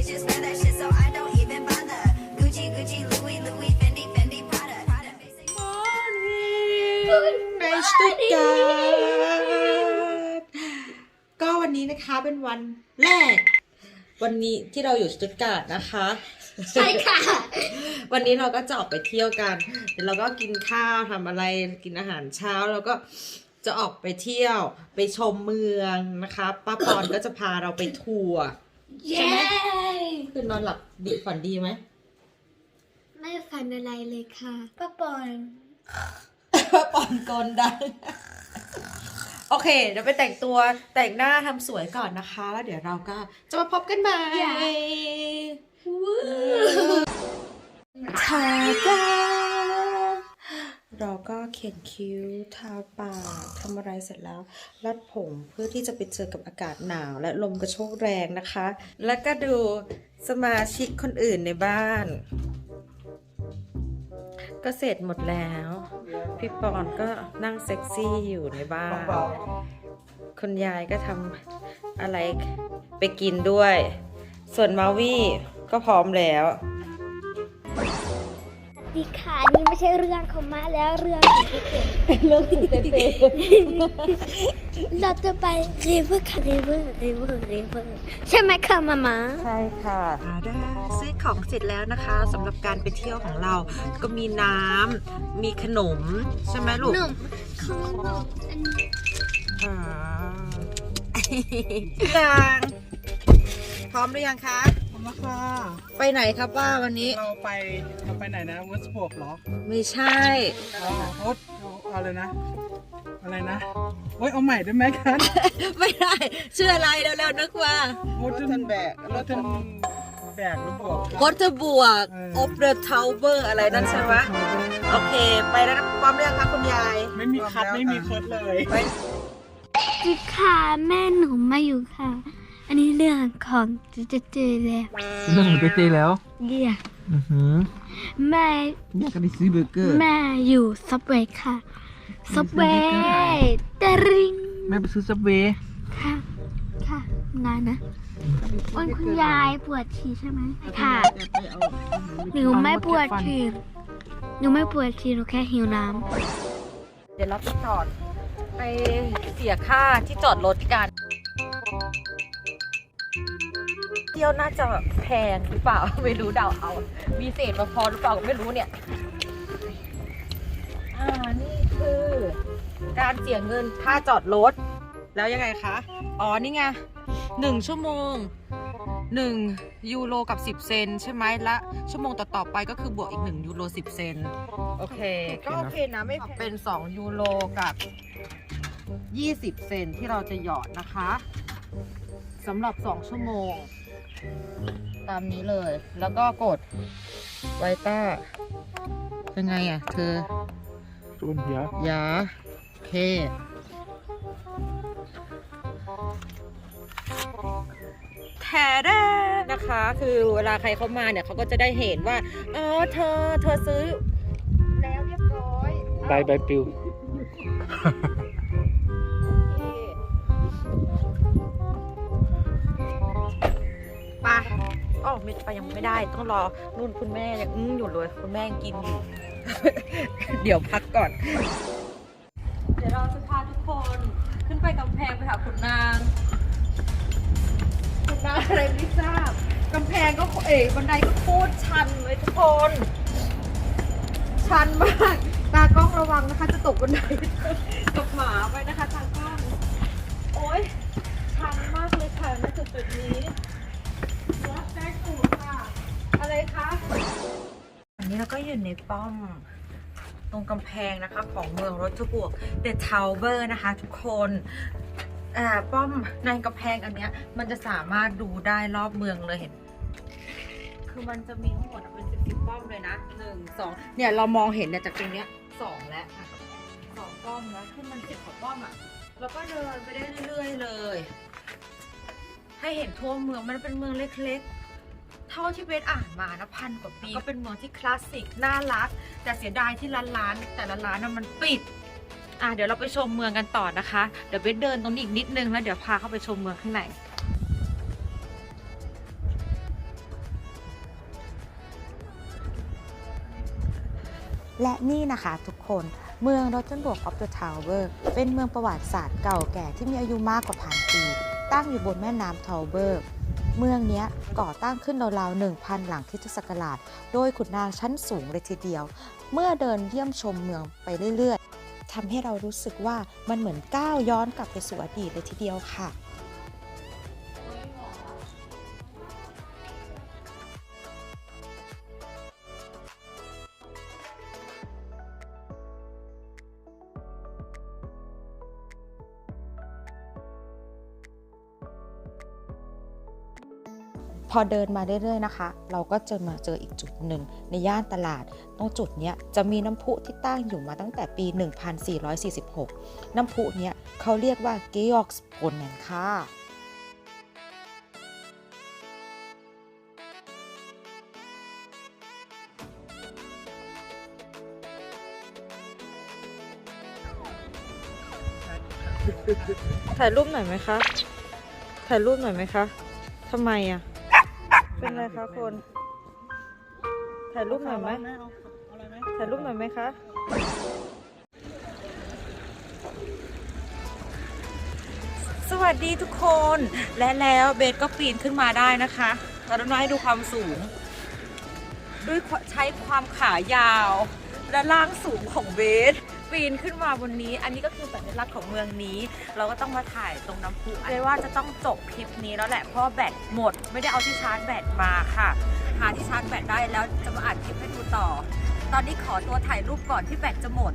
ในสตุตการ์ดก็วันนี้นะคะเป็นวันแรก วันนี้ที่เราอยู่สตุตการ์ดนะคะ ใช่ค่ะ วันนี้เราก็จะออกไปเที่ยวกันเดี๋ยวเราก็กินข้าวทำอะไรกินอาหารเช้าแล้วก็จะออกไปเที่ยวไปชมเมืองนะคะป้าปอนก็จะพาเราไปทัวร์ เย้คือนอนหลับดีฝันดีไหม ไม่ฝันอะไรเลยค่ะป้าปอนป้าปอนกลดังโอเค เดี๋ยวไปแต่งตัวแต่งหน้าทำสวยก่อนนะคะ แล้วเดี๋ยวเราก็จะมาพบกันใหม่ทาดา เราก็เขียนคิ้ว ทาปากทำอะไรเสร็จแล้ว รัดผมเพื่อที่จะไปเจอกับอากาศหนาว และลมกระโชกแรงนะคะ แล้วก็ดูสมาชิกคนอื่นในบ้าน ก็เสร็จหมดแล้ว พี่ปอนก็นั่งเซ็กซี่อยู่ในบ้าน คุณยายก็ทำอะไรไปกินด้วย ส่วนมาวี่ก็พร้อมแล้ว ดีค่ะนี่ไม่ใช่เรื่องของมาแล้วเรื่องของพี่เก๋เรื่องตื่นเต้นเราจะไปรีเวอร์ค่ะรีเวอร์รีเวอร์รีเวอร์ใช่ไหมค่ะมามาใช่ค่ะได้ซื้อของเสร็จแล้วนะคะสำหรับการไปเที่ยวของเรา ก็มีน้ำมีขนม ใช่ไหมลูกหนุ่มขนมอันนี้อ่ายังพร้อมหรือยังคะ ขอบคุณค่ะไปไหนครับป้าวันนี้ เราไปเราไปไหนนะเวิร์สบวกเหรอไม่ใช่เอาโอ๊ตเอาเอาอะไรนะ อะไรนะโอ๊ยเอาใหม่ได้ไหมกันไม่ได้ชื่ออะไรเร็วๆนึกว่าโอ๊ตทันแบกรถทันแบกหรือบวกวอเตอร์บวกเออออฟเดอะทาวเวอร์อะไรนั่นใช่ไหมโอเค ไปแล้วนะพร้อมหรือยังคะคุณยาย ไม่มีคัดไม่มีเคิร์ดเลย ไปดีค่ะแม่หนูมาอยู่ค่ะอันนี้ เรื่องของเจเจแล้วเรื่องของเต้ๆแล้วเยี่ยอือหือแม่อยากจะไปซื้อเบอร์เกอร์ แม่อยู่ซับเวย์ค่ะซับเวย์เตริงแม่ไปซื้อซับเวย์ค่ะ ค่ะนานนะวันคุณยายปวดฉี่ใช่ไหมค่ะหนูไม่ปวดฉี่หนูไม่ปวดฉี่หนูแค่หิวน้เดี๋ยวเราไปจอด ไปเสียค่าที่จอดรถกัน ที่ยวน่าจะแพงหรือเปล่า ไม่รู้เดาเอา มีเศษมาพอหรือเปล่าก็ไม่รู้เนี่ย อ่า นี่คือ การเสียเงินค่าจอดรถ แล้วยังไงคะ อ๋อ นี่ไงหนึ่งชั่วโมงหนึ่งยูโรกับ 10 เซน ใช่ไหมและ ชั่วโมงต่อ ๆ ไปก็คือบวกอีก 1 ยูโร 10 เซน โอเค ก็โอเคนะไม่เป็น 2 ยูโรกับ 20 เซนที่เราจะหยอดนะคะสำหรับ 2 ชั่วโมง ตามนี้เลย แล้วก็กดไวต้าเป็นไงอะเธอจูนเหียยาโอเคแทแด้นะคะ คือเวลาใครเข้ามาเนี่ยเขาก็จะได้เห็นว่า อ๋อ เธอ เธอซื้อ แล้วเรียบร้อยใบใบปลิว อ๋อไม่ไปยังไม่ได้ ต้องรอนู่นคุณแม่ยังอื้ออยู่เลยคุณแม่ยังกินอยู่ เดี๋ยวพักก่อน เดี๋ยวเราจะพาทุกคนขึ้นไปกำแพงไปหาคุณนางคุณนางอะไรไม่ทราบกำแพงก็เอ๋บันไดก็โคตรชันเลยทุกคน ชันมาก ตากล้องระวังนะคะ จะตกบันไดกับหมาไปนะคะตากล้อง โอ๊ย ก็อยู่ในป้อมตรงกำแพงนะคะของเมืองรถทบวกเดอะทาวเวอร์นะคะทุกคนป้อมในกำแพงอันเนี้ยมันจะสามารถดูได้รอบเมืองเลยเห็น คือมันจะมีทั้งหมดเป็นสิบสิบป้อมเลยนะหนึ่งสองเนี่ยเรามองเห็นเนี่ยจากตรงเนี้ยสองแล้วสองป้อมแล้วคือมันสิบกว่าป้อมอะแล้วก็เดินไปได้เรื่อยๆเลย ให้เห็นทั่วเมืองมันเป็นเมืองเล็กๆ เท่าที่เบสอ่านมานะพันกว่าปีก็เป็นเมืองที่คลาสสิกน่ารัก แต่เสียดายที่ร้านร้านแต่ละร้านมันปิดอะเดี๋ยวเราไปชมเมืองกันต่อนะคะ เดี๋ยวเบสเดินตรงนี้อีกนิดนึงแล้วเดี๋ยวพาเข้าไปชมเมืองข้างในและนี่นะคะทุกคนเมืองโรอตตันบวกออฟเดอะทาวเวอร์เป็นเมืองประวัติศาสตร์เก่าแก่ที่มีอายุมากกว่าพันปี ตั้งอยู่บนแม่น้ำทาวเวอร์ เมืองนี้ก่อตั้งขึ้นราวๆ1,000 หลังคริสตศักราช โดยขุนนางชั้นสูงเลยทีเดียว เมื่อเดินเยี่ยมชมเมืองไปเรื่อยๆทำให้เรารู้สึกว่ามันเหมือนก้าวย้อนกลับไปสู่อดีตเลยทีเดียวค่ะ พอเดินมาเรื่อยๆนะคะ เราก็จะมาเจออีกจุดหนึ่งในย่านตลาด ตรงจุดนี้จะมีน้ำพุที่ตั้งอยู่มาตั้งแต่ปี 1446 น้ำพุเนี้ยเขาเรียกว่าเกยอกสโพนแมนค่ะถ่ายรูปหน่อยไหมคะ ถ่ายรูปหน่อยไหมคะ ทำไมอะ เป็นไรคะคนถ่ายรูปหน่อยไหมถ่ายรูปหน่อยไหมคะสวัสดีทุกคนและแล้วเบสก็ปีนขึ้นมาได้นะคะตอนนั้นให้ดูความสูง ด้วยใช้ความขายาวและล่างสูงของเบส ปีนขึ้นมาบนนี้ อันนี้ก็คือสัญลักษณ์ของเมืองนี้ เราก็ต้องมาถ่ายตรงน้ำพุเลยว่าจะต้องจบคลิปนี้แล้วแหละเพราะแบตหมด ไม่ได้เอาที่ชาร์จแบตมาค่ะ หาที่ชาร์จแบตได้แล้วจะมาอัดคลิปให้ดูต่อ ตอนนี้ขอตัวถ่ายรูปก่อนที่แบตจะหมด